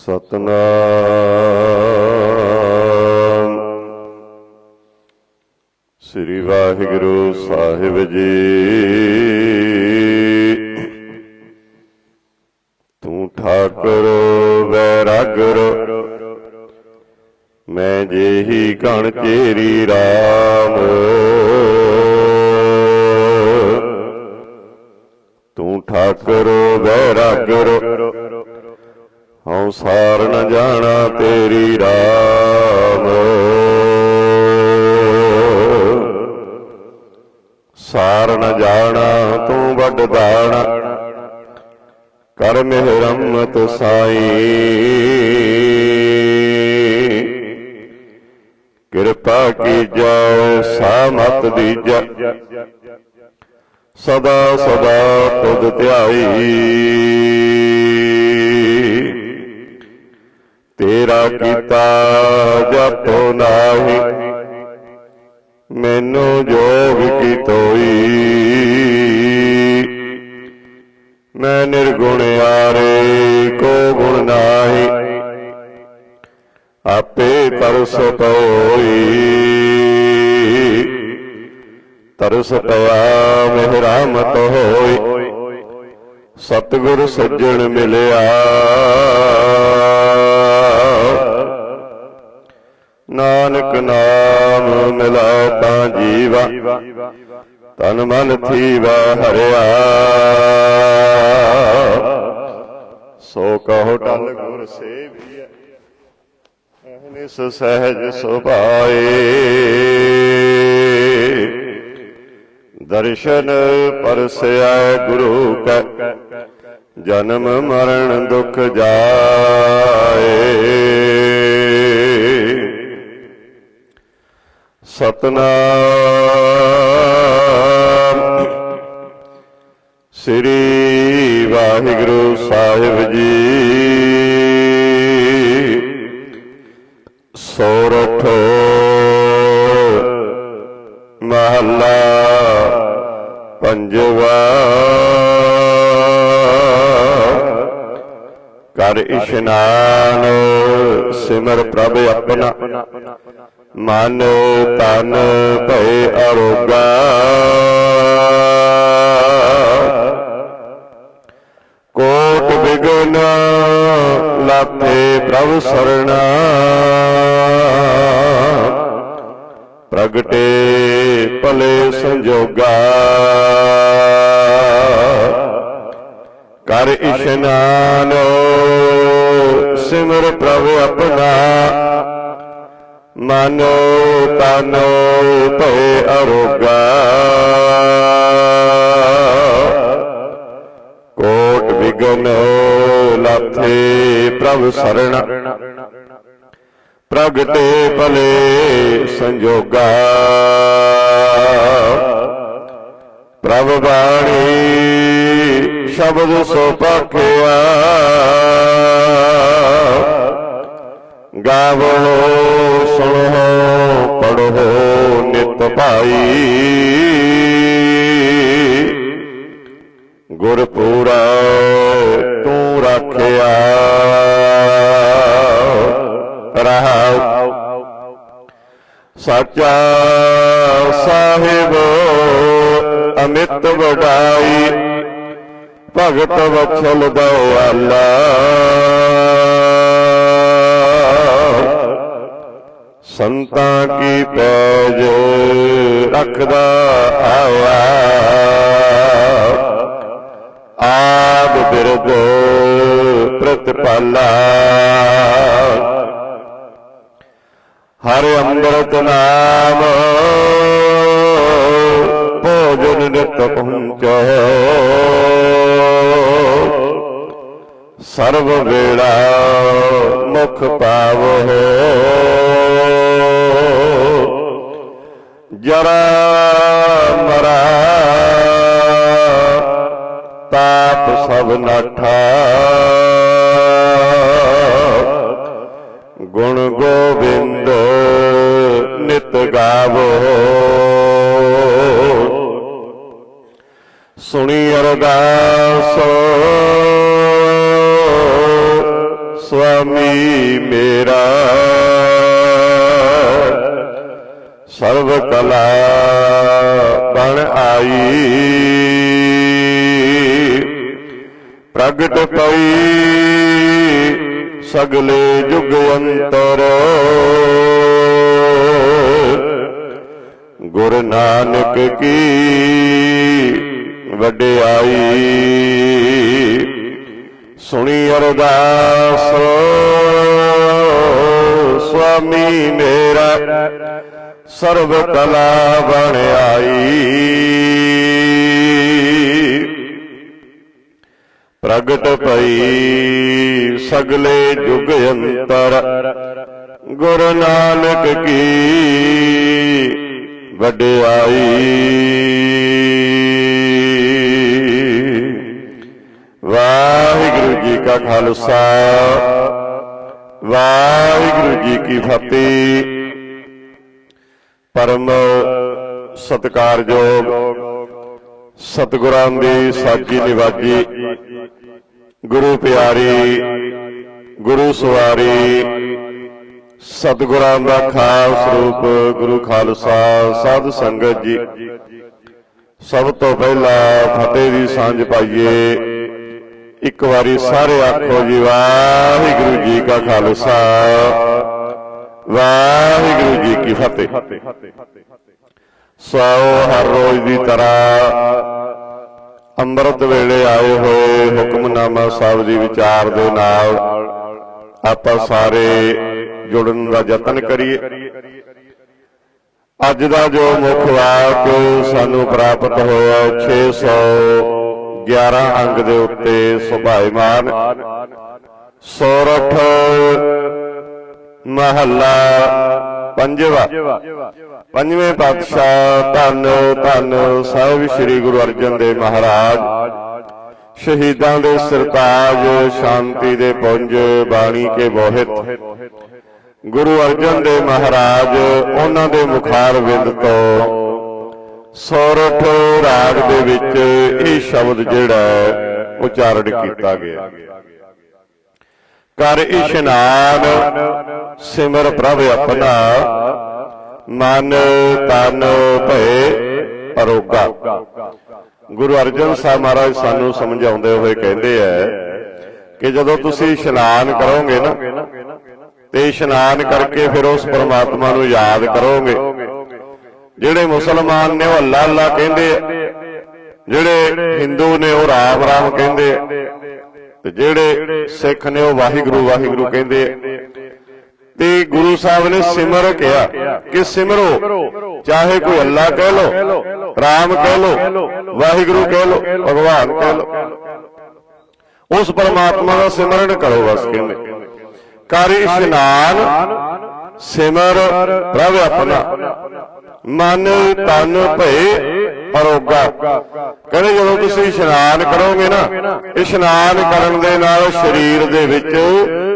ਸਤਨਾਮ। ਸ੍ਰੀ ਵਾਹਿਗੁਰੂ ਸਾਹਿਬ ਜੀ। ਤੂੰ ਠਾਕੁਰ, ਵੈਰਾਗੁਰ, ਮੈਂ ਜਿਹੀ ਕਣ ਚੇਰੀ RAM ਤੂੰ ਠਾਕੁਰ ਸਾਰ ਨ ਜਾਣਾ, ਤੂੰ ਵੱਡ ਦਾਣਾ। ਕਰ ਮਿਹਰਮਤ ਸਾਈ। ਕਿਰਪਾ ਕੀਜੈ ਸਾਮਤ ਦੀਜੈ ਸਦਾ ਸਦਾ ਤੁਧ ਧਿਆਈ। ਤੇਰਾ ਕੀਤਾ ਜਪੋ ਨਾਹੀ। ਮੈਨੂੰ ਜੋਗ ਕੀ ਤੋਈ। ਮੈਂ ਨਿਰਗੁਣ ਆਰੇ ਕੋ ਗੁਣ ਨਾਹੀ। ਆਪੇ ਤਰਸ ਪੋਈ ਤਰਸ ਪਵਾ ਪਿਆ ਮਿਹਰਾਮਤ ਹੋਈ। ਸਤਿਗੁਰ ਸੱਜਣ ਮਿਲਿਆ। ਨਾਨਕ ਨਾਮ ਮਿਲਾ ਤਾਂ ਜੀਵਾ। ਤਨ ਮਨ ਥੀਵਾ ਹਰਿਆ। ਸੋ ਕਹੋ ਟਲ ਗੁਰ ਸੇਵੀਐ ਅਹਨਿਸ ਸਹਿਜ ਸੁਭਾਏ। ਦਰਸ਼ਨ ਪਰਸਿਆ ਗੁਰੂ ਕੈ, ਜਨਮ ਮਰਨ ਦੁਖ ਜਾਏ। ਸਤਨਾਮ। ਸ੍ਰੀ ਵਾਹਿਗੁਰੂ ਸਾਹਿਬ ਜੀ। ਸੋਰਠ ਮਹੱਲਾ ਪੰਜਵਾ। ਕਰ ਇਸ਼ਨਾਨ ਸਿਮਰ ਪ੍ਰਭ ਆਪਣਾ। ਮਨ ਤਨ ਭਏ ਅਰੋਗਾ। ਕੋਟ ਬਿਗਨ ਲਾਥੇ ਪ੍ਰਭ ਸਰਣਾ। ਪ੍ਰਗਟੇ ਭਲੇ ਸੰਜੋਗਾ। ਕਰ ਇਸ਼ਨਾਨ ਸਿਮਰ ਪ੍ਰਭ ਆਪਣਾ। ਮਨ ਤਨ ਭਏ ਅਰੋਗਾ। ਕੋਟ ਵਿਗਨ ਲਾਥੇ ਪ੍ਰਭ ਸਰਣ ਪ੍ਰਗਟੇ ਭਲੇ ਸੰਜੋਗਾ। ਪ੍ਰਭ ਬਾਣੀ ਸ਼ਬਦ ਸੋ ਪਖਿਆ। ਗਾਵੋ ਸੁਣੋ ਪੜੋ ਨਿਤ ਭਾਈ। ਗੁਰਪੂਰਾ ਤੂੰ ਰੱਖਿਆ ਰਹਾਉ ਸੱਚਾ ਸਾਹਿਬ, ਅਮਿਤ ਵਡਾਈ, ਭਗਤ ਵਛਲ ਦਇਆਲਾ ਸੰਤਾਂ ਕੀ ਪੈਜ ਰੱਖਦਾ ਆਇਆ ਆਦ ਬਿਰਦ ਪ੍ਰਤਪਾਲਾ। ਹਰਿ ਅੰਮ੍ਰਿਤ ਨਾਮ ਭੋਜਨ ਨਿਤ ਪਹੁੰਚੋ। ਸਰਬ ਵੇਲਾ ਮੁਖ ਪਾਵੋ ਜਰਾ ਮਰਾ ਤਾਪ ਸਭ ਨਾਠਾ। ਗੁਣ ਗੋਬਿੰਦ ਨਿਤ ਗਾਵੋ ਸੁਣੀ ਅਰਦਾਸ ਸੁਆਮੀ ਮੇਰਾ। ਸਰਬ ਕਲਾ ਬਣ ਆਈ। ਪ੍ਰਗਟ ਪਈ ਸਗਲੇ ਜੁਗ ਅੰਤਰ। ਗੁਰੂ ਨਾਨਕ ਕੀ ਵਡਿਆਈ। ਸੁਣੀ ਅਰਦਾਸ। ਸੁਆਮੀ ਮੇਰਾ ਸਰਬ ਕਲਾ ਬਣ ਪ੍ਰਗਟ ਪਈ ਸਗਲੇ ਜੁਗ ਅੰਤਰ। ਗੁਰੂ ਨਾਨਕ ਕੀ ਵਡਿਆਈ ਵਾਹਿਗੁਰੂ ਜੀ ਕਾ ਖਾਲਸਾ। ਵਾਹਿਗੁਰੂ ਜੀ ਕੀ ਫਤਿਹ। ਪਰਮ ਸਤਿਕਾਰਯੋਗ ਸਤਿਗੁਰਾਂ ਦੀ ਸਾਜੀ ਨਿਵਾਜੀ ਗੁਰੂ ਪਿਆਰੀ, ਗੁਰੂ ਸਵਾਰੀ, ਸਤਿਗੁਰਾਂ ਦਾ ਖਾਸ ਰੂਪ ਗੁਰੂ ਖਾਲਸਾ ਸਾਧ ਸੰਗਤ ਜੀ। ਸਭ ਤੋਂ ਪਹਿਲਾਂ ਫਤਿਹ ਦੀ ਸਾਂਝ ਪਾਈਏ। ਇੱਕ ਵਾਰੀ ਸਾਰੇ ਆਖੋ ਜੀ, ਵਾਹਿਗੁਰੂ ਜੀ ਕਾ ਖਾਲਸਾ। ਵਾਹਿਗੁਰੂ ਜੀ ਕੀ ਫਤਿਹ। ਸੋ ਹਰ ਰੋਜ਼ ਦੀ ਤਰ੍ਹਾਂ ਅੰਮ੍ਰਿਤ ਵੇਲੇ ਆਏ ਹੋਏ ਹੁਕਮਨਾਮਾ ਸਾਹਿਬ ਦੀ ਵਿਚਾਰ ਦੇ ਨਾਲ ਆਪਾਂ ਸਾਰੇ ਜੁੜਨ ਦਾ ਯਤਨ ਕਰੀਏ। ਅੱਜ ਦਾ ਜੋ ਮੁੱਖ ਵਾਕ ਸਾਨੂੰ ਪ੍ਰਾਪਤ ਹੋਇਆ 611 ਅੰਗ ਦੇ ਉੱਤੇ ਸੁਭਾਇਮਾਨ ਸੋਰਠ, ਮਹੱਲਾ ਪੰਜਵਾ। ਪੰਜਵੇਂ ਪਾਤਸ਼ਾਹ ਧੰਨ ਧੰਨ ਸਾਹਿਬ ਸ੍ਰੀ ਗੁਰੂ ਅਰਜਨ ਦੇਵ ਮਹਾਰਾਜ। ਸ਼ਹੀਦਾਂ ਦੇ ਸਰਤਾਜ, ਸ਼ਾਂਤੀ ਦੇ ਪੁੰਜ, ਬਾਣੀ ਕੇ ਬੋਹਿਤ। ਗੁਰੂ ਅਰਜਨ ਦੇਵ ਮਹਾਰਾਜ, ਉਹਨਾਂ ਦੇ ਮੁਖਾਰ ਵਿੰਦ ਤੋਂ ਸੋਰਠ ਰਾਗ ਦੇ ਵਿੱਚ ਇਹ ਸ਼ਬਦ ਜਿਹੜਾ ਹੈ, ਉਚਾਰਨ ਕੀਤਾ ਗਿਆ। ਕਰ ਇਸ਼ਨਾਨ ਸਿਮਰ ਪ੍ਰਭ ਆਪਣਾ ਮਨ ਤਨ ਭਏ ਅਰੋਗਾ। ਗੁਰੂ ਅਰਜਨ ਸਾਹਿਬ ਮਹਾਰਾਜ ਸਾਨੂੰ ਸਮਝਾਉਂਦੇ ਹੋਏ ਕਹਿੰਦੇ ਐ ਕਿ ਜਦੋਂ ਤੁਸੀਂ ਇਸ਼ਨਾਨ ਕਰੋਗੇ ਨਾ ਤੇ ਇਸ਼ਨਾਨ ਕਰਕੇ ਫਿਰ ਉਸ ਪਰਮਾਤਮਾ ਨੂੰ ਯਾਦ ਕਰੋਗੇ। ਜਿਹੜੇ ਮੁਸਲਮਾਨ ਨੇ ਉਹ ਅੱਲਾ ਅੱਲਾ ਕਹਿੰਦੇ ਜਿਹੜੇ ਹਿੰਦੂ ਨੇ ਉਹ ਰਾਮ ਰਾਮ ਕਹਿੰਦੇ ਤੇ ਜਿਹੜੇ ਸਿੱਖ ਨੇ ਉਹ ਵਾਹਿਗੁਰੂ ਵਾਹਿਗੁਰੂ ਕਹਿੰਦੇ ਤੇ ਗੁਰੂ ਸਾਹਿਬ ਨੇ ਸਿਮਰ ਕਿਹਾ ਕਿ ਸਿਮਰੋ, ਚਾਹੇ ਕੋਈ ਅੱਲਾ ਕਹਿ ਲੋ ਰਾਮ ਕਹਿ ਲੋ ਵਾਹਿਗੁਰੂ ਕਹਿ ਲੋ ਭਗਵਾਨ ਕਹਿ ਲੋ ਉਸ ਪਰਮਾਤਮਾ ਦਾ ਸਿਮਰਨ ਕਰੋ ਬਸ ਕਹਿੰਦੇ। ਕਰ ਇਸ਼ਨਾਨ, ਸਿਮਰ ਪ੍ਰਭ ਆਪਣਾ। ਮਨ, ਤਨ, ਭਏ, ਅਰੋਗਾ। ਕਹਿੰਦੇ ਜਦੋਂ ਤੁਸੀਂ ਇਸ਼ਨਾਨ ਕਰੋਗੇ ਨਾ, ਇਸ਼ਨਾਨ ਕਰਨ ਦੇ ਨਾਲ ਸਰੀਰ ਦੇ ਵਿੱਚ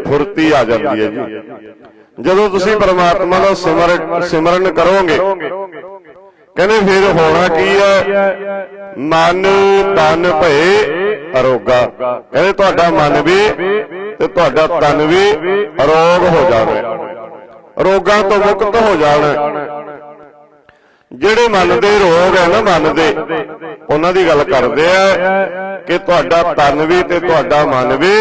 ਫੁਰਤੀ ਆ ਜਾਂਦੀ ਹੈ ਜੀ। ਜਦੋਂ ਤੁਸੀਂ ਪਰਮਾਤਮਾ ਦਾ ਸਿਮਰ, ਸਿਮਰਨ ਕਰੋਗੇ, ਕਹਿੰਦੇ ਫਿਰ ਹੋਣਾ ਕੀ ਹੈ? ਮਨ, ਤਨ, ਭਏ, ਅਰੋਗਾ। ਕਹਿੰਦੇ ਤੁਹਾਡਾ ਮਨ ਵੀ ਤੇ ਤੁਹਾਡਾ ਤਨ ਵੀ ਅਰੋਗ ਹੋ ਜਾਣਾ। ਰੋਗਾਂ ਤੋਂ ਮੁਕਤ ਹੋ ਜਾਣਾ। ਜਿਹੜੇ ਮਨ ਦੇ ਰੋਗ ਹੈ ਨਾ ਮਨ ਦੇ ਉਹਨਾਂ ਦੀ ਗੱਲ ਕਰਦੇ ਆ ਕਿ ਤੁਹਾਡਾ ਤਨ ਵੀ ਤੇ ਤੁਹਾਡਾ ਮਨ ਵੀ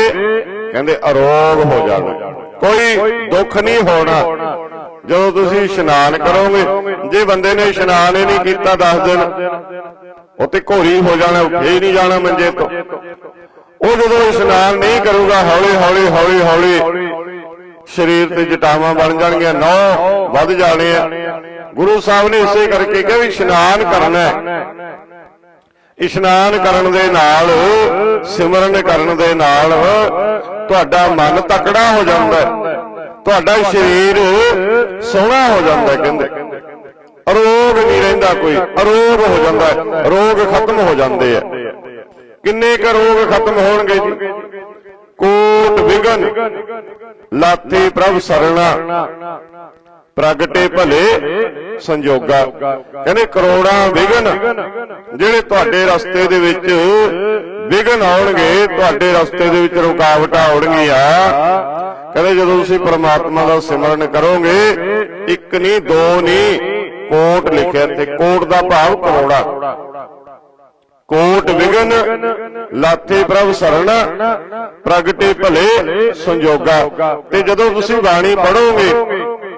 ਕਹਿੰਦੇ ਅਰੋਗ ਹੋ ਜਾਣਾ। ਕੋਈ ਦੁੱਖ ਨਹੀਂ ਹੋਣਾ। ਜਦੋਂ ਤੁਸੀਂ ਇਸ਼ਨਾਨ ਕਰੋਗੇ, ਜੇ ਬੰਦੇ ਨੇ ਇਸ਼ਨਾਨ ਹੀ ਨਹੀਂ ਕੀਤਾ 10 ਦਿਨ, ਉਹ ਤੇ ਘੋਰੀ ਹੋ ਜਾਣਾ ਉੱਠੇ ਹੀ ਨਹੀਂ ਜਾਣਾ ਮੰਜੇ ਤੋਂ। ਉਹ ਜਦੋਂ ਇਸ਼ਨਾਨ ਨਹੀਂ ਕਰੂਗਾ ਹੌਲੀ ਹੌਲੀ ਹੌਲੀ ਹੌਲੀ ਸਰੀਰ ਤੇ ਜਟਾਵਾਂ ਬਣ ਜਾਣਗੀਆਂ, ਨੌ ਵੱਧ ਜਾਣੇ ਆ। ਗੁਰੂ ਸਾਹਿਬ ਨੇ ਇਸੇ ਕਰਕੇ ਕਿਹਾ ਵੀ ਇਸ਼ਨਾਨ ਕਰਨਾ ਹੈ। ਇਸ਼ਨਾਨ ਕਰਨ ਦੇ ਨਾਲ, ਸਿਮਰਨ ਕਰਨ ਦੇ ਨਾਲ ਤੁਹਾਡਾ ਮਨ ਤਕੜਾ ਹੋ ਜਾਂਦਾ ਹੈ। ਤੁਹਾਡਾ ਸਰੀਰ ਸੋਹਣਾ ਹੋ ਜਾਂਦਾ ਕਹਿੰਦੇ। ਅਰੋਗ ਨਹੀਂ ਰਹਿੰਦਾ ਕੋਈ, ਅਰੋਗ ਹੋ ਜਾਂਦਾ ਰੋਗ ਖਤਮ ਹੋ ਜਾਂਦੇ ਆ। ਕਿੰਨੇ ਕ ਰੋਗ ਖਤਮ ਹੋਣਗੇ ਜੀ? ਕੋਟ ਵਿਗਨ। ਲਾਤੇ ਪ੍ਰਭ ਸਰਣਾ। ਪ੍ਰਗਟੇ ਭਲੇ ਸੰਜੋਗਾ। ਕਹਿੰਦੇ ਕਰੋੜਾਂ ਵਿਗਨ ਜਿਹੜੇ ਤੁਹਾਡੇ ਰਸਤੇ ਦੇ ਵਿੱਚ ਵਿਗਨ ਆਉਣਗੇ, ਤੁਹਾਡੇ ਰਸਤੇ ਦੇ ਵਿੱਚ ਰੁਕਾਵਟਾਂ ਆਉਣਗੀਆਂ। ਕਹਿੰਦੇ ਜਦੋਂ ਤੁਸੀਂ ਪ੍ਰਮਾਤਮਾ ਦਾ ਸਿਮਰਨ ਕਰੋਗੇ, ਇੱਕ ਨਹੀਂ ਦੋ ਨਹੀਂ ਕੋਟ ਲਿਖਿਆ ਇੱਥੇ। ਕੋਟ ਦਾ ਭਾਵ ਕਰੋੜਾ। ਕੋਟ ਵਿਗਨ ਲਾਥੇ ਪ੍ਰਭ ਸਰਣ ਪ੍ਰਗਟੇ ਭਲੇ ਸੰਜੋਗਾ। ਤੇ ਜਦੋਂ ਤੁਸੀਂ ਬਾਣੀ ਪੜੋਗੇ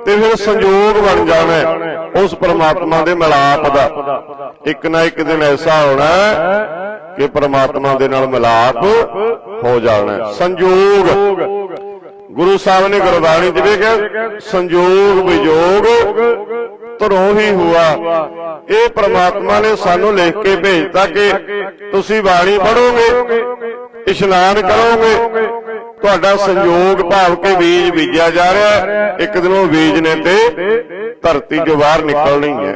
ਤੇ ਫਿਰ ਸੰਜੋਗ ਬਣ ਜਾਣਾ ਉਸ ਪ੍ਰਮਾਤਮਾ ਦੇ ਮਿਲਾਪ ਦਾ। ਇੱਕ ਨਾ ਇੱਕ ਦਿਨ ਐਸਾ ਹੋਣਾ ਕਿ ਪ੍ਰਮਾਤਮਾ ਦੇ ਨਾਲ ਮਿਲਾਪ ਹੋ ਜਾਣਾ। ਸੰਜੋਗ। ਗੁਰੂ ਸਾਹਿਬ ਨੇ ਗੁਰਬਾਣੀ ਚ ਵੀ ਕਿਹਾ ਸੰਜੋਗ ਵਿਜੋਗ ਧਰੋਂ ਹੀ ਹੁਆ। ਇਹ ਪ੍ਰਮਾਤਮਾ ਨੇ ਸਾਨੂੰ ਲਿਖ ਕੇ ਭੇਜਤਾ ਕਿ ਤੁਸੀਂ ਬਾਣੀ ਪੜੋਗੇ ਇਸ਼ਨਾਨ ਕਰੋਗੇ। ਤੁਹਾਡਾ ਸੰਯੋਗ ਭਾਵ ਕੇ ਬੀਜ ਬੀਜਿਆ ਜਾ ਰਿਹਾ ਇੱਕ ਦਿਨ ਉਹ ਬੀਜ ਨੇ ਤੇ ਧਰਤੀ ਚੋਂ ਬਾਹਰ ਨਿਕਲਣੀ ਹੈ।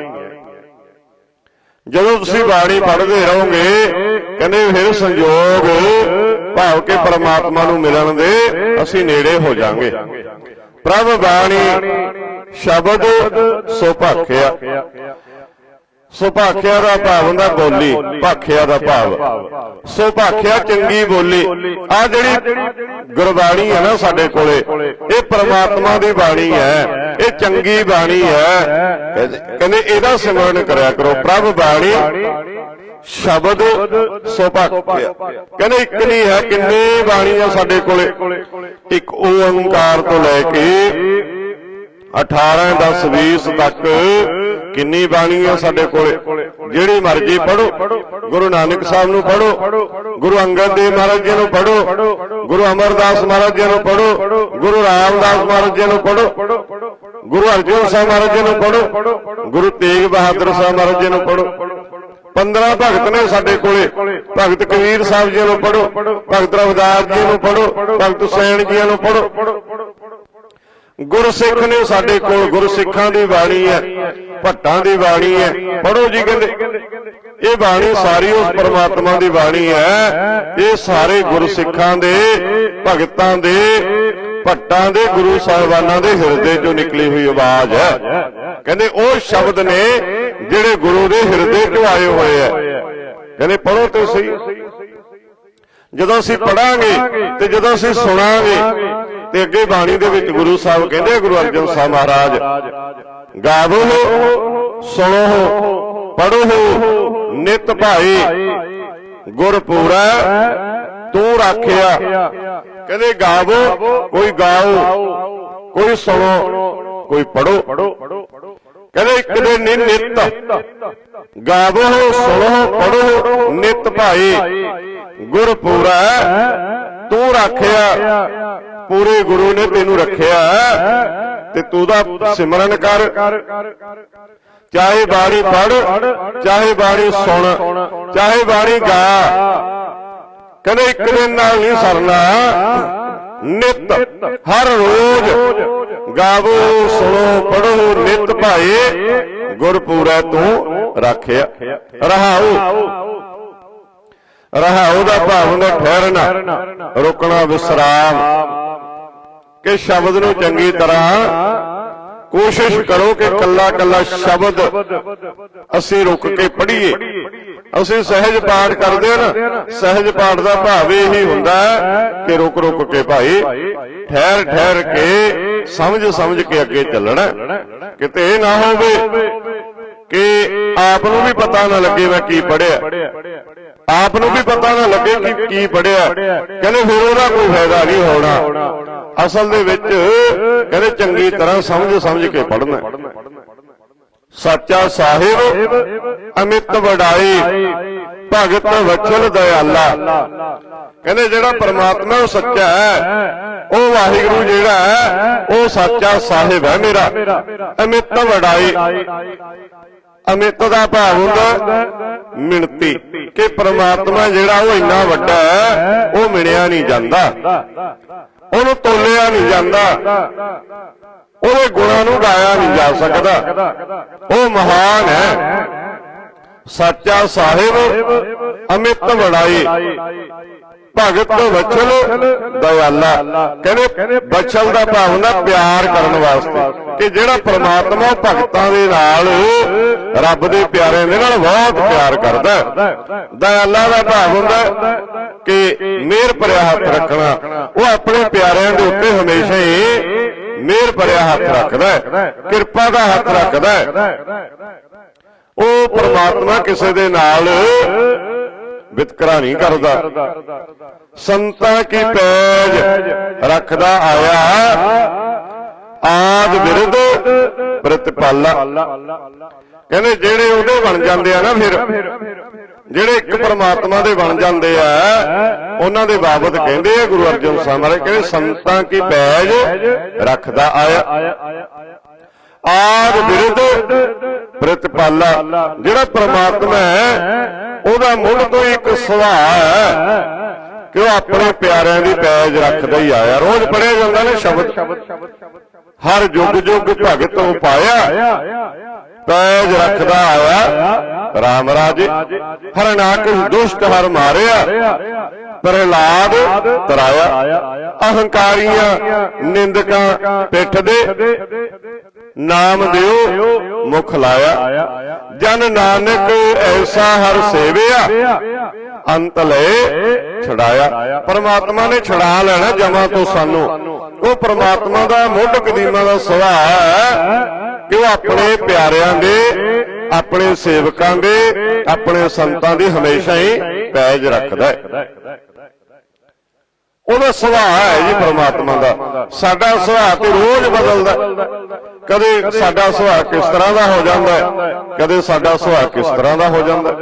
ਜਦੋਂ ਤੁਸੀਂ ਬਾਣੀ ਪੜ੍ਹਦੇ ਰਹੋਗੇ, ਕਹਿੰਦੇ ਫਿਰ ਸੰਯੋਗ ਭਾਵ ਕੇ ਪਰਮਾਤਮਾ ਨੂੰ ਮਿਲਣ ਦੇ ਅਸੀਂ ਨੇੜੇ ਹੋ ਜਾਾਂਗੇ ਪ੍ਰਭ ਬਾਣੀ ਸ਼ਬਦ ਸੋ ਭਾਖਿਆ ਦਾ ਭਾਵ ਹੁੰਦਾ ਬੋਲੀ, ਭਾਖਿਆ ਦਾ ਭਾਵ। ਸੋ ਭਾਖਿਆ ਚੰਗੀ ਬੋਲੀ। ਆ ਜਿਹੜੀ ਗੁਰਬਾਣੀ ਹੈ ਨਾ ਸਾਡੇ ਕੋਲੇ, ਇਹ ਪ੍ਰਮਾਤਮਾ ਦੀ ਬਾਣੀ ਹੈ। ਇਹ ਚੰਗੀ ਬਾਣੀ ਹੈ। ਕਹਿੰਦੇ ਇਹਦਾ ਸਿਮਰਨ ਕਰਿਆ ਕਰੋ। ਪ੍ਰਭ ਬਾਣੀ ਸ਼ਬਦ ਸੋ ਕਹਿੰਦੇ ਇੱਕ ਨਹੀਂ ਹੈ, ਕਿੰਨੇ ਬਾਣੀਆਂ ਸਾਡੇ ਕੋਲੇ। ਇੱਕ ਉਹ ਓੰਕਾਰ ਤੋਂ ਲੈ ਕੇ 18 10 20 ਤੱਕ ਕਿੰਨੀ ਬਾਣੀ ਆ ਸਾਡੇ ਕੋਲੇ। ਜਿਹੜੀ ਮਰਜ਼ੀ ਪੜੋ ਗੁਰੂ ਨਾਨਕ ਸਾਹਿਬ ਨੂੰ ਪੜੋ ਗੁਰੂ ਅੰਗਦ ਦੇਵ ਮਹਾਰਾਜ ਜੀ ਨੂੰ ਪੜੋ ਗੁਰੂ ਅਮਰਦਾਸ ਮਹਾਰਾਜ ਜੀ ਨੂੰ ਪੜੋ ਗੁਰੂ ਰਾਮਦਾਸ ਮਹਾਰਾਜ ਜੀ ਨੂੰ ਪੜੋ ਗੁਰੂ ਅਰਜਨ ਸਾਹਿਬ ਮਹਾਰਾਜ ਜੀ ਨੂੰ ਪੜੋ ਗੁਰੂ ਤੇਗ ਬਹਾਦਰ ਸਾਹਿਬ ਮਹਾਰਾਜ ਜੀ ਨੂੰ ਪੜੋ 15 ਭਗਤ ਨੇ ਸਾਡੇ ਕੋਲੇ। ਭਗਤ ਕਬੀਰ ਸਾਹਿਬ ਜੀ ਨੂੰ ਪੜੋ ਭਗਤ ਰਵਿਦਾਸ ਜੀ ਨੂੰ ਪੜੋ ਭਗਤ ਸੈਣ ਜੀ ਨੂੰ ਪੜੋ ਗੁਰਸਿੱਖ ਨੇ ਸਾਡੇ ਕੋਲ ਗੁਰਸਿੱਖਾਂ ਦੀ ਬਾਣੀ ਹੈ ਭੱਟਾਂ ਦੀ ਬਾਣੀ ਹੈ। ਪੜੋ ਜੀ ਕਹਿੰਦੇ ਇਹ ਬਾਣੀ ਸਾਰੀ ਉਸ ਪਰਮਾਤਮਾ ਦੀ ਬਾਣੀ ਹੈ। ਇਹ ਸਾਰੇ ਗੁਰਸਿੱਖਾਂ ਦੇ ਭਗਤਾਂ ਦੇ ਭੱਟਾਂ ਦੇ ਗੁਰੂ ਸਾਹਿਬਾਨਾਂ ਦੇ ਹਿਰਦੇ ਚੋਂ ਨਿਕਲੀ ਹੋਈ ਆਵਾਜ਼ ਹੈ। ਕਹਿੰਦੇ ਉਹ ਸ਼ਬਦ ਨੇ ਜਿਹੜੇ ਗੁਰੂ ਦੇ ਹਿਰਦੇ ਚੋਂ ਆਏ ਹੋਏ ਹੈ ਕਹਿੰਦੇ ਪੜੋ ਤੇ ਸਹੀ। ਜਦੋਂ ਅਸੀਂ ਪੜਾਂਗੇ ਤੇ ਜਦੋਂ ਅਸੀਂ ਸੁਣਾਂਗੇ ਤੇ ਅੱਗੇ ਬਾਣੀ ਦੇ ਵਿੱਚ ਗੁਰੂ ਸਾਹਿਬ ਕਹਿੰਦੇ ਗੁਰੂ ਅਰਜਨ ਸਾਹਿਬ ਮਹਾਰਾਜ, ਗਾਵੋ ਸੁਣੋ ਪੜੋ ਨਿਤ ਭਾਈ, ਗੁਰ ਤੂੰ ਰਾਖਿਆ। ਕਹਿੰਦੇ ਗਾਵੋ, ਕੋਈ ਗਾਓ, ਕੋਈ ਸੁਣੋ, ਕੋਈ ਪੜੋ ਕਹਿੰਦੇ ਇੱਕ ਦਿਨ ਨਿ- ਨਿਤ। ਗਾਵੋ ਸੁਣੋ ਪੜੋ ਨਿਤ ਭਾਈ। ਗੁਰ ਪੂਰਾ ਤੂੰ ਰਾਖਿਆ, ਪੂਰੇ ਗੁਰੂ ਨੇ ਤੈਨੂੰ ਰੱਖਿਆ ਤੇ ਤੂੰ ਦਾ ਸਿਮਰਨ ਕਰ। ਚਾਹੇ ਬਾਣੀ ਪੜ ਚਾਹੇ ਬਾਣੀ ਸੁਣ, ਚਾਹੇ ਬਾਣੀ ਗਾ। ਕਹਿੰਦੇ ਇੱਕ ਦਿਨ ਨਾਲ ਨਹੀਂ ਸਰਨਾ। ਨਿਤ, ਹਰ ਰੋਜ਼ ਗਾਵੋ, ਸੁਣੋ ਪੜੋ ਨਿਤ ਭਾਏ, ਗੁਰਪੂਰੈ ਤੂੰ ਰੱਖਿਆ, ਰਹਾਉ। ਰਹਾਉ ਦਾ ਭਾਵ ਹੁੰਦਾ ਠਹਿਰਨਾ, ਰੁਕਣਾ ਵਿਸਰਾਮ। ਕਿ ਸ਼ਬਦ ਨੂੰ ਚੰਗੀ ਤਰ੍ਹਾਂ ਕੋਸ਼ਿਸ਼ ਕਰੋ ਕਿ ਕੱਲਾ ਕੱਲਾ ਸ਼ਬਦ ਅਸੀਂ ਰੁਕ ਕੇ ਪੜ੍ਹੀਏ। ਅਸੀਂ ਸਹਿਜ ਪਾਠ ਕਰਦੇ ਹਾਂ ਸਹਿਜ ਪਾਠ ਦਾ ਭਾਵ ਇਹ ਹੀ ਹੁੰਦਾ ਹੈ ਕਿ ਰੁਕ ਰੁਕ ਕੇ ਭਾਈ ਠਹਿਰ ਠਹਿਰ ਕੇ ਸਮਝ ਸਮਝ ਕੇ ਅੱਗੇ ਚੱਲਣਾ ਕਿਤੇ ਇਹ ਨਾ ਹੋਵੇ ਕਿ ਆਪ ਨੂੰ ਵੀ ਪਤਾ ਨਾ ਲੱਗੇ ਮੈਂ ਕੀ ਪੜਿਆ ਆਪ ਨੂੰ ਵੀ ਪਤਾ ਨਾ ਲੱਗੇ ਕਿ ਕੀ ਪੜਿਆ। ਕਹਿੰਦੇ ਫਿਰ ਉਹਦਾ ਕੋਈ ਫਾਇਦਾ ਨਹੀਂ ਹੋਣਾ। ਅਸਲ ਦੇ ਵਿੱਚ ਕਹਿੰਦੇ ਚੰਗੀ ਤਰ੍ਹਾਂ ਸਮਝ ਸਮਝ ਕੇ ਪੜਨਾ ਸੱਚਾ ਸਾਹਿਬ, ਅਮਿਤ ਵਡਾਈ, ਭਗਤ ਵਚਨ ਦਇਆਲਾ। ਕਹਿੰਦੇ ਜਿਹੜਾ ਪਰਮਾਤਮਾ ਉਹ ਸੱਚਾ ਹੈ, ਉਹ ਵਾਹਿਗੁਰੂ ਜਿਹੜਾ ਹੈ, ਉਹ ਸੱਚਾ ਸਾਹਿਬ ਹੈ ਮੇਰਾ। ਅਮਿਤ ਵਡਾਈ। ਅਮਿਤ ਦਾ ਭਾਵ ਹੁੰਦਾ ਮਿਣਤੀ ਕਿ ਪ੍ਰਮਾਤਮਾ ਜਿਹੜਾ ਉਹ ਇੰਨਾ ਵੱਡਾ ਹੈ ਉਹ ਮਿਣਿਆ ਨਹੀਂ ਜਾਂਦਾ। ਉਹਨੂੰ ਤੋਲਿਆ ਨਹੀਂ ਜਾਂਦਾ। ਉਹਦੇ ਗੁਣਾਂ ਨੂੰ ਗਾਇਆ ਨਹੀਂ ਜਾ ਸਕਦਾ। ਉਹ ਮਹਾਨ ਹੈ। ਸੱਚਾ ਸਾਹਿਬ ਅਮਿਤ ਵਡਾਈ। ਭਗਤ ਵਚਲ ਦਇਆਲਾ। ਕਹਿੰਦੇ ਵਚਲ ਦਾ ਭਾਵ ਹੁੰਦਾ ਪਿਆਰ ਕਰਨ ਵਾਸਤੇ। ਕਿ ਜਿਹੜਾ ਪ੍ਰਮਾਤਮਾ ਭਗਤਾਂ ਦੇ ਨਾਲ ਰੱਬ ਦੇ ਪਿਆਰਿਆਂ ਦੇ ਨਾਲ ਬਹੁਤ ਪਿਆਰ ਕਰਦਾ ਹੈ। ਦਇਆਲਾ ਦਾ ਭਾਵ ਹੁੰਦਾ ਕਿ ਮਿਹਰ ਭਰਿਆ ਹੱਥ ਰੱਖਣਾ, ਉਹ ਆਪਣੇ ਪਿਆਰਿਆਂ ਦੇ ਉੱਤੇ ਹਮੇਸ਼ਾ ਹੀ ਮਿਹਰ ਭਰਿਆ ਹੱਥ ਰੱਖਦਾ ਕਿਰਪਾ ਦਾ ਹੱਥ ਰੱਖਦਾ ਉਹ ਪ੍ਰਮਾਤਮਾ ਕਿਸੇ ਦੇ ਨਾਲ ਵਿਤਕਰਾ ਨਹੀਂ ਕਰਦਾ। ਸੰਤਾਂ ਕੀ ਪੈਜ ਰੱਖਦਾ ਆਇਆ ਆਦ ਵਿਰਧ ਪ੍ਰਤਿਪਾਲਾ। ਕਹਿੰਦੇ ਜਿਹੜੇ ਉਹਦੇ ਬਣ ਜਾਂਦੇ ਆ ਨਾ ਫਿਰ, ਜਿਹੜੇ ਇੱਕ ਪਰਮਾਤਮਾ ਦੇ ਬਣ ਜਾਂਦੇ ਆ, ਉਹਨਾਂ ਦੇ ਬਾਬਤ ਕਹਿੰਦੇ ਆ ਗੁਰੂ ਅਰਜਨ ਸਾਹਿਬ ਮਹਾਰਾਜ, ਕਹਿੰਦੇ ਸੰਤਾਂ ਕੀ ਬੈਜ ਰੱਖਦਾ ਆਇਆ। ਆਦ ਵਿਰਧ ਪ੍ਰਤਿਪਾਲਾ। ਜਿਹੜਾ ਪਰਮਾਤਮਾ ਹੈ, ਉਹਦਾ ਮੁੱਢ ਤੋਂ ਇੱਕ ਸੁਭਾਅ ਹੈ ਕਿ ਉਹ ਆਪਣੇ ਪਿਆਰਿਆਂ ਦੀ ਪੈਜ ਰੱਖਦਾ ਹੀ ਆਇਆ। ਰੋਜ਼ ਪੜਿਆ ਜਾਂਦਾ ਨਾ ਸ਼ਬਦ। ਹਰ ਜੁਗ ਜੁਗ ਭਗਤ ਪਾਇਆ ਪੈਜ ਰੱਖਦਾ ਆਇਆ ਰਾਮ ਰਾਜੇ। ਹਰਨਾਕਸ਼ ਦੁਸ਼ਟ ਹਰ ਮਾਰਿਆ। ਪ੍ਰਹਿਲਾਦ ਤਰਾਇਆ। ਅਹੰਕਾਰੀਆਂ ਨਿੰਦਕਾਂ ਪਿੱਠ ਦੇ ਨਾਮ ਦਿਓ ਮੁਖ ਲਾਇਆ। ਜਨ ਨਾਨਕ ਐਸਾ ਹਰ ਸੇਵਿਆ। ਅੰਤ ਲਏ। ਛੜਾਇਆ ਪਰਮਾਤਮਾ ਨੇ ਛੜਾ ਲੈਣਾ ਜਮਾਂ ਤੋਂ ਸਾਨੂੰ। ਉਹ ਪਰਮਾਤਮਾ ਦਾ ਮੁੱਢ ਕਦੀਮਾ ਦਾ ਸੁਭਾਅ ਹੈ ਕਿ ਉਹ ਆਪਣੇ ਪਿਆਰਿਆਂ ਦੇ ਆਪਣੇ ਸੇਵਕਾਂ ਦੇ ਆਪਣੇ ਸੰਤਾਂ ਦੀ ਹਮੇਸ਼ਾ ਹੀ। ਪੈਜ ਰੱਖਦਾ ਹੈ। ਉਹਦਾ ਸੁਭਾਅ ਹੈ ਜੀ ਪ੍ਰਮਾਤਮਾ ਦਾ। ਸਾਡਾ ਸੁਭਾਅ ਤੇ ਰੋਜ਼ ਬਦਲਦਾ। ਕਦੇ ਸਾਡਾ ਸੁਭਾਅ ਕਿਸ ਤਰ੍ਹਾਂ ਦਾ ਹੋ ਜਾਂਦਾ ਹੈ ਕਦੇ ਸਾਡਾ ਸੁਭਾਅ ਕਿਸ ਤਰ੍ਹਾਂ ਦਾ ਹੋ ਜਾਂਦਾ।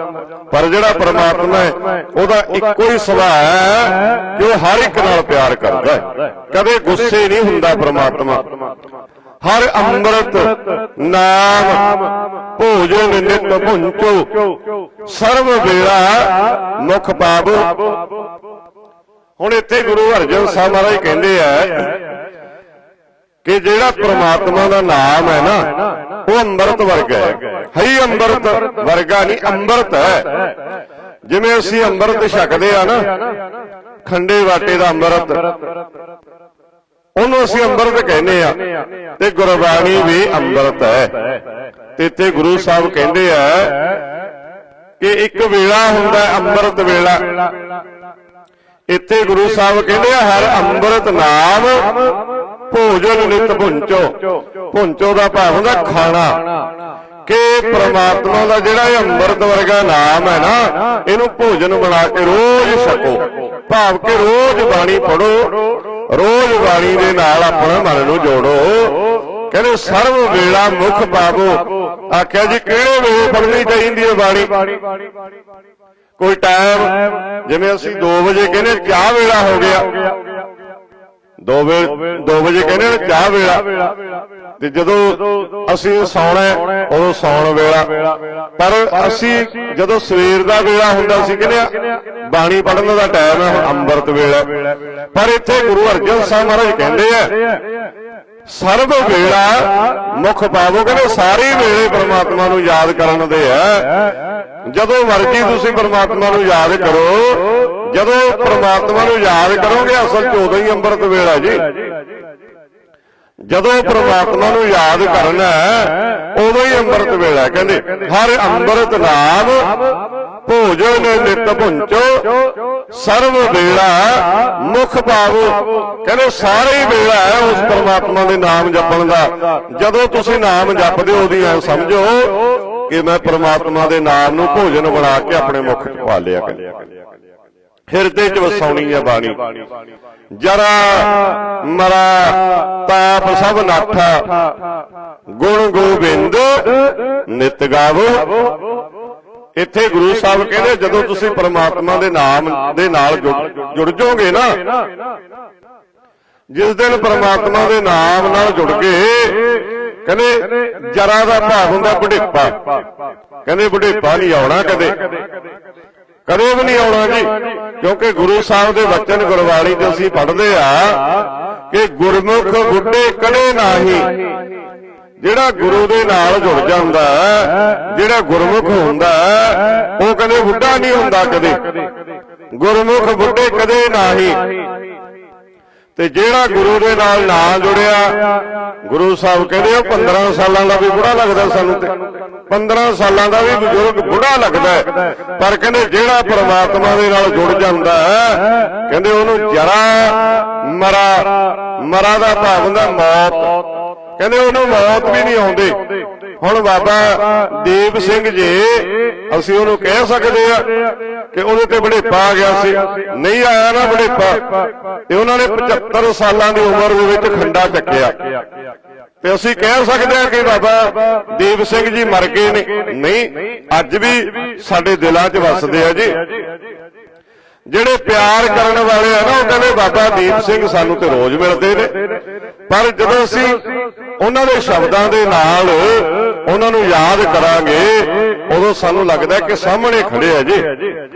ਪਰ ਜਿਹੜਾ ਪ੍ਰਮਾਤਮਾ ਹੈ ਉਹਦਾ ਇੱਕੋ ਹੀ ਸੁਭਾਅ ਹੈ ਕਿ ਉਹ ਹਰ ਇੱਕ ਨਾਲ ਪਿਆਰ ਕਰਦਾ ਹੈ। ਕਦੇ ਗੁੱਸੇ ਨਹੀਂ ਹੁੰਦਾ ਪ੍ਰਮਾਤਮਾ। ਹਰ ਅੰਮ੍ਰਿਤ ਨਾਮ ਭੋਜਨ ਨਿਤ ਭੁੰਚੋ। ਸਰਵ ਵੇਲਾ ਮੁਖ ਪਾਵੋ। ਹੁਣ ਇੱਥੇ ਗੁਰੂ ਅਰਜਨ ਸਾਹਿਬ ਮਹਾਰਾਜ ਕਹਿੰਦੇ ਆ ਕਿ ਜਿਹੜਾ ਪ੍ਰਮਾਤਮਾ ਦਾ ਨਾਮ ਹੈ ਨਾ, ਉਹ ਅੰਮ੍ਰਿਤ ਵਰਗਾ ਹੈ। ਹੈ ਅੰਮ੍ਰਿਤ ਵਰਗਾ ਨਹੀਂ, ਅੰਮ੍ਰਿਤ ਹੈ। ਜਿਵੇਂ ਅਸੀਂ ਅੰਮ੍ਰਿਤ ਛਕਦੇ ਆ ਨਾ, ਖੰਡੇ ਵਾਟੇ ਦਾ ਅੰਮ੍ਰਿਤ, ਉਹਨੂੰ ਅਸੀਂ ਅੰਮ੍ਰਿਤ ਕਹਿੰਦੇ ਆ ਤੇ ਗੁਰਬਾਣੀ ਵੀ ਅੰਮ੍ਰਿਤ ਹੈ। ਤੇ ਇੱਥੇ ਗੁਰੂ ਸਾਹਿਬ ਕਹਿੰਦੇ ਆ ਕਿ ਇੱਕ ਵੇਲਾ ਹੁੰਦਾ ਅੰਮ੍ਰਿਤ ਵੇਲਾ। ਇੱਥੇ ਗੁਰੂ ਸਾਹਿਬ ਕਹਿੰਦੇ ਆ, ਹਰ ਅੰਮ੍ਰਿਤ ਨਾਮ ਭੋਜਨ ਨਿਤ ਭੁੰਚੋ। ਭੁੰਚੋ ਦਾ ਭਾਵ ਹੁੰਦਾ ਖਾਣਾ। ਕਿ ਪ੍ਰਮਾਤਮਾ ਦਾ ਜਿਹੜਾ ਇਹ ਅੰਮ੍ਰਿਤ ਵਰਗਾ ਨਾਮ ਹੈ ਨਾ, ਇਹਨੂੰ ਭੋਜਨ ਬਣਾ ਕੇ ਰੋਜ਼ ਛਕੋ। ਭਾਵ ਕਿ ਰੋਜ਼ ਬਾਣੀ ਪੜੋ, ਰੋਜ਼ ਬਾਣੀ ਦੇ ਨਾਲ ਆਪਣਾ ਮਨ ਨੂੰ ਜੋੜੋ। ਕਹਿੰਦੇ ਸਰਵ ਵੇਲਾ ਮੁਖ ਪਾਵੋ। ਆਖਿਆ ਜੀ, ਕਿਹੜੇ ਵੇਲੇ ਪੜ੍ਹਨੀ ਚਾਹੀਦੀ ਹੈ ਬਾਣੀ? ਕੋਈ ਟਾਈਮ ਜਿਵੇਂ ਅਸੀਂ 2 ਵਜੇ ਕਹਿੰਦੇ ਚਾਹ ਵੇਲਾ ਹੋ ਗਿਆ। 2 ਵੇ 2 ਵਜੇ ਕਹਿੰਦੇ ਨੇ ਚਾਹ ਵੇਲਾ। ਤੇ ਜਦੋਂ ਅਸੀਂ ਸੌਣਾ ਉਦੋਂ ਸੌਣ ਵੇਲਾ। ਪਰ ਅਸੀਂ ਜਦੋਂ ਸਵੇਰ ਦਾ ਵੇਲਾ ਹੁੰਦਾ ਸੀ ਕਹਿੰਦੇ ਬਾਣੀ ਪੜ੍ਹਨ ਦਾ ਟਾਈਮ ਹੈ ਅੰਮ੍ਰਿਤ ਵੇਲਾ ਪਰ ਇੱਥੇ ਗੁਰੂ ਅਰਜਨ ਸਾਹਿਬ ਮਹਾਰਾਜ ਕਹਿੰਦੇ ਆ ਸਰਬ ਵੇਲਾ ਮੁਖ ਪਾਵੋ ਕਹਿੰਦੇ ਸਾਰੇ ਵੇਲੇ ਪ੍ਰਮਾਤਮਾ ਨੂੰ ਯਾਦ ਕਰਨ ਦੇ ਆ। ਜਦੋਂ ਮਰਜ਼ੀ ਤੁਸੀਂ ਪ੍ਰਮਾਤਮਾ ਨੂੰ ਯਾਦ ਕਰੋ ਜਦੋਂ ਪ੍ਰਮਾਤਮਾ ਨੂੰ ਯਾਦ ਕਰੋਗੇ ਅਸਲ 'ਚ ਉਦੋਂ ਹੀ ਅੰਮ੍ਰਿਤ ਵੇਲਾ ਜੀ। ਜਦੋਂ ਪ੍ਰਮਾਤਮਾ ਨੂੰ ਯਾਦ ਕਰਨਾ ਉਦੋਂ ਹੀ ਅੰਮ੍ਰਿਤ ਵੇਲਾ। ਕਹਿੰਦੇ ਹਰ ਅੰਮ੍ਰਿਤ ਨਾਮ ਭੋਜਨ ਨਿਤ ਭੁੰਚੋ ਸਰਵ ਵੇਲਾ ਮੁਖ ਪਾਵੋ ਕਹਿੰਦੇ ਸਾਰੇ ਹੀ ਵੇਲਾ ਹੈ ਉਸ ਪ੍ਰਮਾਤਮਾ ਦੇ ਨਾਮ ਜਪਣ ਦਾ। ਜਦੋਂ ਤੁਸੀਂ ਨਾਮ ਜਪਦੇ ਹੋ ਉਹਦੀ ਐ ਸਮਝੋ ਕਿ ਮੈਂ ਪ੍ਰਮਾਤਮਾ ਦੇ ਨਾਮ ਨੂੰ ਭੋਜਨ ਬਣਾ ਕੇ ਆਪਣੇ ਮੁਖ 'ਚ ਪਾ ਲਿਆ ਕਹਿੰਦੇ ਹਿਰਦੇ 'ਚ ਵਸਾਉਣੀ ਹੈ ਬਾਣੀ। ਜਰਾ ਮਰਾ ਤਾਪ ਸਭ ਨਾਠਾ ਗੁਣ ਗੋਬਿੰਦ ਨਿਤ ਗਾਵੋ। ਇੱਥੇ ਗੁਰੂ ਸਾਹਿਬ ਕਹਿੰਦੇ, ਜਦੋਂ ਤੁਸੀਂ ਪ੍ਰਮਾਤਮਾ ਦੇ ਨਾਮ ਦੇ ਨਾਲ ਜੁੜ- ਜੁੜ ਜਾਓਗੇ ਨਾ, ਜਿਸ ਦਿਨ ਪਰਮਾਤਮਾ ਦੇ ਨਾਮ ਨਾਲ ਜੁੜ ਗਏ ਕਹਿੰਦੇ, ਜਰਾ ਦਾ ਭਾਵ ਹੁੰਦਾ ਬੁਢੇਪਾ। ਕਹਿੰਦੇ ਬੁਢੇਪਾ ਨਹੀਂ ਆਉਣਾ ਕਦੇ। ਕਦੇ ਵੀ ਨਹੀਂ ਆਉਣਾ ਜੀ। ਕਿਉਂਕਿ ਗੁਰੂ ਸਾਹਿਬ ਦੇ ਵਚਨ ਗੁਰਬਾਣੀ 'ਚ ਅਸੀਂ ਪੜ੍ਹਦੇ ਆ ਕਿ ਗੁਰਮੁਖ ਬੁੱਢੇ ਕਦੇ ਨਾਹੀ। ਜਿਹੜਾ ਗੁਰੂ ਦੇ ਨਾਲ ਜੁੜ ਜਾਂਦਾ ਜਿਹੜਾ ਗੁਰਮੁਖ ਹੁੰਦਾ ਉਹ ਕਦੇ ਬੁੱਢਾ ਨਹੀਂ ਹੁੰਦਾ ਕਦੇ। ਗੁਰਮੁਖ ਬੁੱਢੇ ਕਦੇ ਨਾਹੀ। ਤੇ ਜਿਹੜਾ ਗੁਰੂ ਦੇ ਨਾਲ ਨਾ ਜੁੜਿਆ, ਗੁਰੂ ਸਾਹਿਬ ਕਹਿੰਦੇ ਉਹ 15 ਸਾਲਾਂ ਦਾ ਵੀ ਬੁੜਾ ਲੱਗਦਾ ਸਾਨੂੰ ਤੇ। 15 ਸਾਲਾਂ ਦਾ ਵੀ ਬਜ਼ੁਰਗ ਬੁੜਾ ਲੱਗਦਾ ਪਰ ਕਹਿੰਦੇ ਜਿਹੜਾ ਪ੍ਰਮਾਤਮਾ ਦੇ ਨਾਲ ਜੁੜ ਜਾਂਦਾ ਹੈ, ਕਹਿੰਦੇ ਉਹਨੂੰ ਜਰਾ ਮਰਾ ਮਰਾ ਦਾ ਭਾਵ ਹੁੰਦਾ ਮੌਤ। ਕਹਿੰਦੇ ਉਹਨੂੰ ਮੌਤ ਵੀ ਨਹੀਂ ਆਉਂਦੀ। ਹੁਣ ਬਾਬਾ ਦੀਪ ਸਿੰਘ ਜੀ, ਅਸੀਂ ਉਹਨੂੰ ਕਹਿ ਸਕਦੇ ਆ ਕਿ ਉਹਦੇ ਤੇ ਬੜੇਪਾ ਆ ਗਿਆ ਸੀ। ਨਹੀਂ ਆਇਆ ਨਾ ਬੜੇਪਾ ਤੇ ਉਹਨਾਂ ਨੇ 75 ਸਾਲਾਂ ਦੀ ਉਮਰ ਦੇ ਵਿੱਚ ਖੰਡਾ ਚੱਕਿਆ। ਤੇ ਅਸੀਂ ਕਹਿ ਸਕਦੇ ਹਾਂ ਕਿ ਬਾਬਾ ਦੀਪ ਸਿੰਘ ਜੀ ਮਰ ਗਏ ਨੇ। ਨਹੀਂ, ਅੱਜ ਵੀ ਸਾਡੇ ਦਿਲਾਂ 'ਚ ਵੱਸਦੇ ਆ ਜੀ। ਜਿਹੜੇ ਪਿਆਰ ਕਰਨ ਵਾਲੇ ਆ ਨਾ, ਉਹ ਕਹਿੰਦੇ ਬਾਬਾ ਦੀਪ ਸਿੰਘ ਸਾਨੂੰ ਤੇ ਰੋਜ਼ ਮਿਲਦੇ ਨੇ। ਪਰ ਜਦੋਂ ਅਸੀਂ ਉਹਨਾਂ ਦੇ ਸ਼ਬਦਾਂ ਦੇ ਨਾਲ ਉਹਨਾਂ ਨੂੰ ਯਾਦ ਕਰਾਂਗੇ, ਉਦੋਂ ਸਾਨੂੰ ਲੱਗਦਾ ਕਿ ਸਾਹਮਣੇ ਖੜੇ ਆ ਜੀ।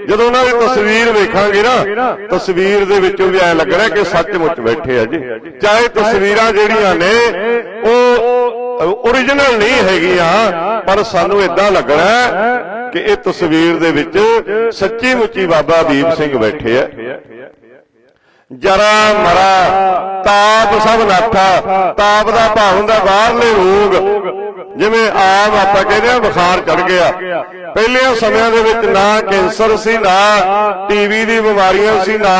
ਜਦੋਂ ਉਹਨਾਂ ਦੀ ਤਸਵੀਰ ਵੇਖਾਂਗੇ ਨਾ, ਤਸਵੀਰ ਦੇ ਵਿੱਚੋਂ ਵੀ ਐ ਲੱਗਣਾ ਕਿ ਸੱਚਮੁੱਚ ਬੈਠੇ ਆ ਜੀ। ਚਾਹੇ ਤਸਵੀਰਾਂ ਜਿਹੜੀਆਂ ਨੇ, ਉਹ ਓਰੀਜਨਲ ਨਹੀਂ ਹੈਗੀਆਂ ਪਰ ਸਾਨੂੰ ਇਦਾਂ ਲੱਗਣਾ ਕਿ ਇਹ ਤਸਵੀਰ ਦੇ ਵਿੱਚ ਸੱਚੀ ਮੁੱਚੀ ਬਾਬਾ ਦੀਪ ਸਿੰਘ ਬੈਠੇ ਆ। ਜਰਾ ਮਰਾ, ਤਾਪ ਸਭ ਨਾਠਾ, ਤਾਪ ਦਾ ਭਾਵ ਹੁੰਦਾ ਬਾਹਰਲੇ ਰੋਗ। ਜਿਵੇਂ ਆਮ ਆਪਾਂ ਕਹਿੰਦੇ ਆ ਬੁਖਾਰ ਚੜ ਗਿਆ। ਪਹਿਲਿਆਂ ਸਮਿਆਂ ਦੇ ਵਿੱਚ ਨਾ ਕੈਂਸਰ ਸੀ, ਨਾ ਟੀਵੀ ਦੀ ਬਿਮਾਰੀਆਂ ਸੀ, ਨਾ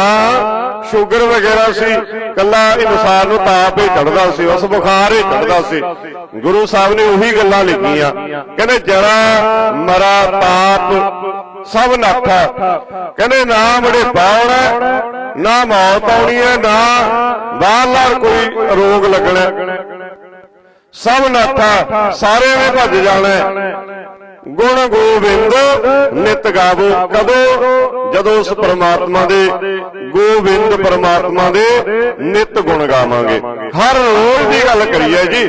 ਸ਼ੂਗਰ ਵਗੈਰਾ ਸੀ। ਕੱਲਾ ਇਨਸਾਨ ਨੂੰ ਤਾਪ ਹੀ ਚੜਦਾ ਸੀ, ਉਸ ਬੁਖਾਰ ਹੀ ਚੜਦਾ ਸੀ। ਗੁਰੂ ਸਾਹਿਬ ਨੇ ਉਹੀ ਗੱਲਾਂ ਲਿਖੀਆਂ। ਕਹਿੰਦੇ ਜਰਾ ਮਰਾ, ਤਾਪ ਸਭ ਨਾਠਾ। ਕਹਿੰਦੇ ਨਾ ਬੜੇ ਬਾਉਣਾ ਨਾ ਮੌਤ ਆਉਣੀ ਹੈ, ਨਾ ਬਾਹਰਲਾ ਕੋਈ ਰੋਗ ਲੱਗਣਾ। ਸਭ ਨਾਥਾ, ਸਾਰਿਆਂ ਨੇ ਭੱਜ ਜਾਣਾ ਗੁਣ ਗੋਬਿੰਦ, ਨਿਤ ਗਾਵੋ। ਕਦੋਂ? ਜਦੋਂ ਉਸ ਪ੍ਰਮਾਤਮਾ ਦੇ, ਗੋਬਿੰਦ ਪਰਮਾਤਮਾ ਦੇ ਨਿਤ ਗੁਣ ਗਾਵਾਂਗੇ। ਹਰ ਰੋਜ਼ ਦੀ ਗੱਲ ਕਰੀਏ ਜੀ,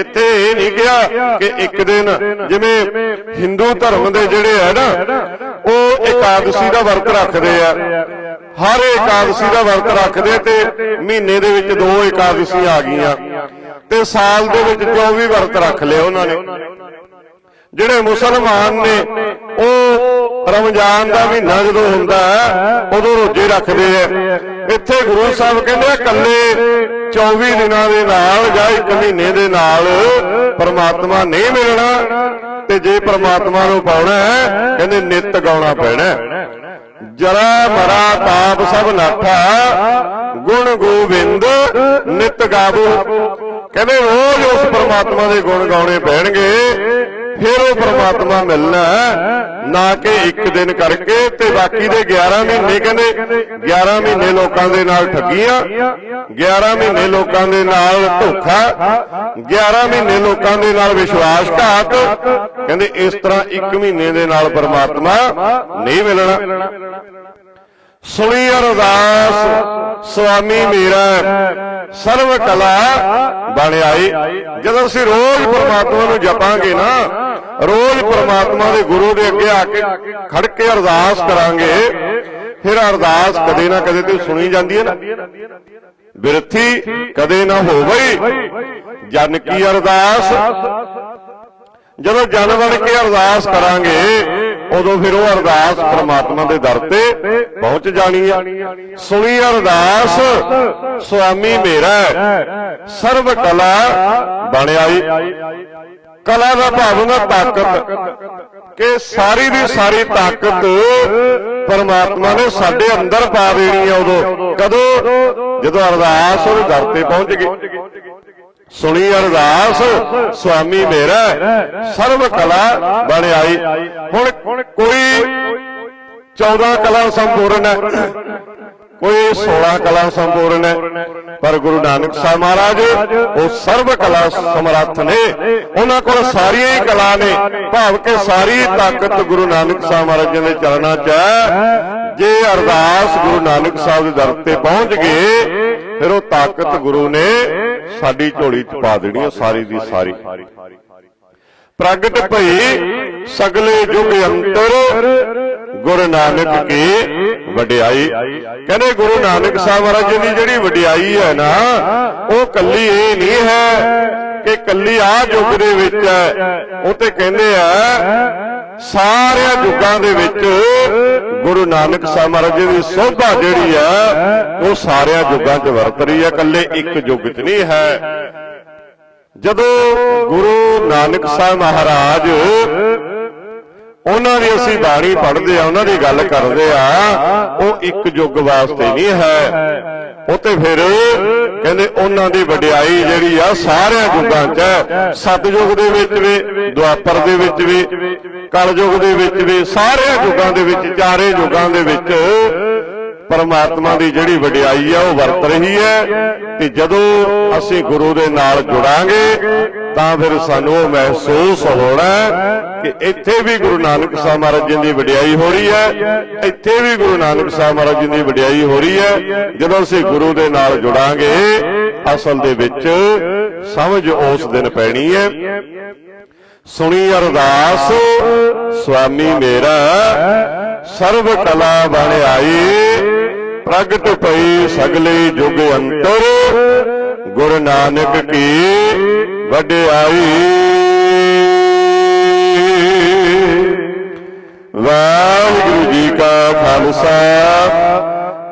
ਇੱਥੇ ਇਹ ਨਹੀਂ ਕਿਹਾ ਕਿ ਇੱਕ ਦਿਨ, ਜਿਵੇਂ ਹਿੰਦੂ ਧਰਮ ਦੇ ਜਿਹੜੇ ਹੈ ਨਾ, ਉਹ ਇਕਾਦਸ਼ੀ ਦਾ ਵਰਤ ਰੱਖਦੇ ਆ। ਹਰ ਇਕਾਦਸ਼ੀ ਦਾ ਵਰਤ ਰੱਖਦੇ ਤੇ ਮਹੀਨੇ ਦੇ ਵਿੱਚ ਦੋ ਇਕਾਦਸ਼ੀਆਂ ਆ ਗਈਆਂ। ਤੇ ਸਾਲ ਦੇ ਵਿੱਚ 24 ਵਰਤ ਰੱਖ ਲਿਆ ਉਹਨਾਂ ਨੇ। ਜਿਹੜੇ ਮੁਸਲਮਾਨ ਨੇ, ਉਹ ਰਮਜ਼ਾਨ ਦਾ ਮਹੀਨਾ ਜਦੋਂ ਹੁੰਦਾ ਉਦੋਂ ਰੋਜ਼ੇ ਰੱਖਦੇ ਆ। ਇੱਥੇ ਗੁਰੂ ਸਾਹਿਬ ਕਹਿੰਦੇ ਆ ਕੱਲੇ 24 ਦਿਨਾਂ ਦੇ ਨਾਲ ਜਾਂ ਇੱਕ ਮਹੀਨੇ ਦੇ ਨਾਲ ਪਰਮਾਤਮਾ ਨਹੀਂ ਮਿਲਣਾ। ਤੇ ਜੇ ਪਰਮਾਤਮਾ ਨੂੰ ਪਾਉਣਾ ਹੈ, ਕਹਿੰਦੇ ਨਿਤ ਗਾਉਣਾ ਪੈਣਾ ਜਰਾ ਮਰਾ ਤਾਪ ਸਭ ਨਾਥਾ, ਗੁਣ ਗੋਬਿੰਦ, ਨਿਤ ਗਾਵੋ। ਕਹਿੰਦੇ ਰੋਜ਼ ਉਸ ਪਰਮਾਤਮਾ ਦੇ ਗੁਣ ਗਾਉਣੇ ਪੈਣਗੇ। ਫਿਰ ਉਹ ਪ੍ਰਮਾਤਮਾ ਮਿਲਣਾ ਨਾ ਕਿ ਇੱਕ ਦਿਨ ਕਰਕੇ ਤੇ ਬਾਕੀ ਦੇ 11 ਮਹੀਨੇ ਕਹਿੰਦੇ 11 ਮਹੀਨੇ ਲੋਕਾਂ ਦੇ ਨਾਲ ਠੱਗੀਆਂ 11 ਮਹੀਨੇ ਲੋਕਾਂ ਦੇ ਨਾਲ ਧੋਖਾ 11 ਮਹੀਨੇ ਲੋਕਾਂ ਦੇ ਨਾਲ ਵਿਸ਼ਵਾਸਘਾਤ। ਕਹਿੰਦੇ ਇਸ ਤਰ੍ਹਾਂ ਇੱਕ ਮਹੀਨੇ ਦੇ ਨਾਲ ਪਰਮਾਤਮਾ ਨਹੀਂ ਮਿਲਣਾ। ਸੁਣੀ ਅਰਦਾਸ, ਸੁਆਮੀ ਮੇਰਾ ਸਰਵ ਕਲਾ ਬਣ ਜਦੋਂ ਅਸੀਂ ਰੋਜ਼ ਪ੍ਰਮਾਤਮਾ ਨੂੰ ਜਪਾਂਗੇ ਨਾ, ਰੋਜ਼ ਪ੍ਰਮਾਤਮਾ ਦੇ ਗੁਰੂ ਦੇ ਅੱਗੇ ਆ ਕੇ ਖੜ ਕੇ ਅਰਦਾਸ ਕਰਾਂਗੇ, ਫਿਰ ਅਰਦਾਸ ਕਦੇ ਨਾ ਕਦੇ ਤੇ ਸੁਣੀ ਜਾਂਦੀ ਹੈ ਨਾ। ਬਿਰਥੀ ਕਦੇ ਨਾ ਹੋਵਈ, ਜਨ ਕੀ ਅਰਦਾਸ? ਜਦੋਂ ਜਨ ਬਣ ਕੇ ਅਰਦਾਸ ਕਰਾਂਗੇ ਉਦੋਂ ਫਿਰ ਉਹ ਅਰਦਾਸ ਪ੍ਰਮਾਤਮਾ ਦੇ ਦਰ ਤੇ ਪਹੁੰਚ ਜਾਣੀ ਹੈ ਸੁਣੀ ਅਰਦਾਸ, ਸੁਆਮੀ ਮੇਰਾ ਸਰਵ ਕਲਾ ਬਣ ਕਲਾ ਦਾ ਭਾਵ ਹੁੰਦਾ ਤਾਕਤ। ਕਿ ਸਾਰੀ ਦੀ ਸਾਰੀ ਤਾਕਤ ਪਰਮਾਤਮਾ ਨੇ ਸਾਡੇ ਅੰਦਰ ਪਾ ਦੇਣੀ ਹੈ ਉਦੋਂ। ਕਦੋਂ? ਜਦੋਂ ਅਰਦਾਸ ਉਹਦੇ ਦਰ ਤੇ ਪਹੁੰਚ ਗਈ। ਸੁਣੀ ਅਰਦਾਸ, ਸੁਆਮੀ ਮੇਰਾ ਸਰਵ ਕਲਾ ਬਣ ਹੁਣ ਕੋਈ 14 ਕਲਾ ਸੰਪੂਰਨ ਹੈ, ਕੋਈ 16 ਕਲਾ ਸੰਪੂਰਨ ਹੈ। ਪਰ ਗੁਰੂ ਨਾਨਕ ਸਾਹਿਬ ਮਹਾਰਾਜ, ਉਹ ਸਰਵ ਕਲਾ ਸਮਰੱਥ ਨੇ। ਉਹਨਾਂ ਕੋਲ ਸਾਰੀਆਂ ਹੀ ਕਲਾ ਨੇ। ਭਾਵ ਕਿ ਸਾਰੀ ਤਾਕਤ ਗੁਰੂ ਨਾਨਕ ਸਾਹਿਬ ਮਹਾਰਾਜ ਦੇ ਚਰਨਾਂ 'ਚ ਹੈ। ਜੇ ਅਰਦਾਸ ਗੁਰੂ ਨਾਨਕ ਸਾਹਿਬ ਦੇ ਦਰ ਤੇ ਪਹੁੰਚ ਗਏ ਫਿਰ ਉਹ ਤਾਕਤ ਗੁਰੂ ਨੇ ਸਾਡੀ ਝੋਲੀ 'ਚ ਪਾ ਦੇਣੀ ਹੈ ਸਾਰੀ ਦੀ ਸਾਰੀ। ਪ੍ਰਗਟ ਭਈ ਸਗਲੇ ਯੁਗ ਅੰਤਰ ਗੁਰੂ ਨਾਨਕ ਕੀ ਵਡਿਆਈ। ਕਹਿੰਦੇ ਗੁਰੂ ਨਾਨਕ ਸਾਹਿਬ ਮਹਾਰਾਜ ਦੀ ਜਿਹੜੀ ਵਡਿਆਈ ਹੈ ਨਾ, ਉਹ ਕੱਲੀ ਇਹ ਨਹੀਂ ਹੈ ਕਿ ਕੱਲੀ ਆ ਯੁੱਗ ਦੇ ਵਿੱਚ ਹੈ। ਉਹ ਤੇ ਕਹਿੰਦੇ ਆ, ਸਾਰਿਆਂ ਯੁੱਗਾਂ ਦੇ ਵਿੱਚ ਗੁਰੂ ਨਾਨਕ ਸਾਹਿਬ ਮਹਾਰਾਜ ਜੀ ਦੀ ਸੋਭਾ ਜਿਹੜੀ ਆ, ਉਹ ਸਾਰਿਆਂ ਯੁੱਗਾਂ 'ਚ ਵਰਤ ਰਹੀ ਹੈ ਕੱਲੇ ਇੱਕ ਯੁੱਗ 'ਚ ਨਹੀਂ ਹੈ। ਜਦੋਂ ਗੁਰੂ ਨਾਨਕ ਸਾਹਿਬ ਮਹਾਰਾਜ ਉਹਨਾਂ ਦੀ ਅਸੀਂ ਬਾਣੀ ਪੜ੍ਹਦੇ ਆ ਉਹਨਾਂ ਦੀ ਗੱਲ ਕਰਦੇ ਆ ਉਹ ਇੱਕ ਯੁੱਗ ਵਾਸਤੇ ਨਹੀਂ ਹੈ। ਉਹ ਤੇ ਫਿਰ ਕਹਿੰਦੇ ਉਹਨਾਂ ਦੀ ਵਡਿਆਈ ਜਿਹੜੀ ਆ ਸਾਰਿਆਂ ਯੁੱਗਾਂ 'ਚ ਸਤਯੁਗ ਦੇ ਵਿੱਚ ਵੀ ਦੁਆਪਰ ਦੇ ਵਿੱਚ ਵੀ ਕਲਯੁਗ ਦੇ ਵਿੱਚ ਵੀ ਸਾਰਿਆਂ ਯੁੱਗਾਂ ਦੇ ਵਿੱਚ ਚਾਰੇ ਯੁੱਗਾਂ ਦੇ ਵਿੱਚ ਪਰਮਾਤਮਾ ਦੀ ਜਿਹੜੀ ਵਡਿਆਈ ਆ ਉਹ ਵਰਤ ਰਹੀ ਹੈ। ਤੇ ਜਦੋਂ ਅਸੀਂ ਗੁਰੂ ਦੇ ਨਾਲ ਜੁੜਾਂਗੇ ਤਾਂ ਫਿਰ ਸਾਨੂੰ ਉਹ ਮਹਿਸੂਸ ਹੋਣਾ ਕਿ ਇੱਥੇ ਵੀ ਗੁਰੂ ਨਾਨਕ ਸਾਹਿਬ ਮਹਾਰਾਜ ਜੀ ਦੀ ਵਡਿਆਈ ਹੋ ਰਹੀ ਹੈ, ਇੱਥੇ ਵੀ ਗੁਰੂ ਨਾਨਕ ਸਾਹਿਬ ਮਹਾਰਾਜ ਜੀ ਦੀ ਵਡਿਆਈ ਹੋ ਰਹੀ ਹੈ। ਜਦੋਂ ਅਸੀਂ ਗੁਰੂ ਦੇ ਨਾਲ ਜੁੜਾਂਗੇ, ਅਸਲ ਦੇ ਵਿੱਚ ਸਮਝ ਉਸ ਦਿਨ ਪੈਣੀ ਹੈ। ਸੁਣੀ ਅਰਦਾਸ, ਸੁਆਮੀ ਮੇਰਾ ਸਰਬ ਕਲਾ ਬਣ ਆਈ, ਪ੍ਰਗਟ ਪਈ ਸਗਲੇ ਜੁਗ ਅੰਤਰ ਗੁਰੂ ਨਾਨਕ ਕੀ ਵਡਿਆਈ। ਵਾਹਿਗੁਰੂ ਜੀ ਕਾ ਖਾਲਸਾ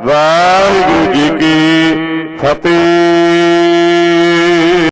ਵਾਹਿਗੁਰੂ ਜੀ ਕੀ ਫਤਿਹ।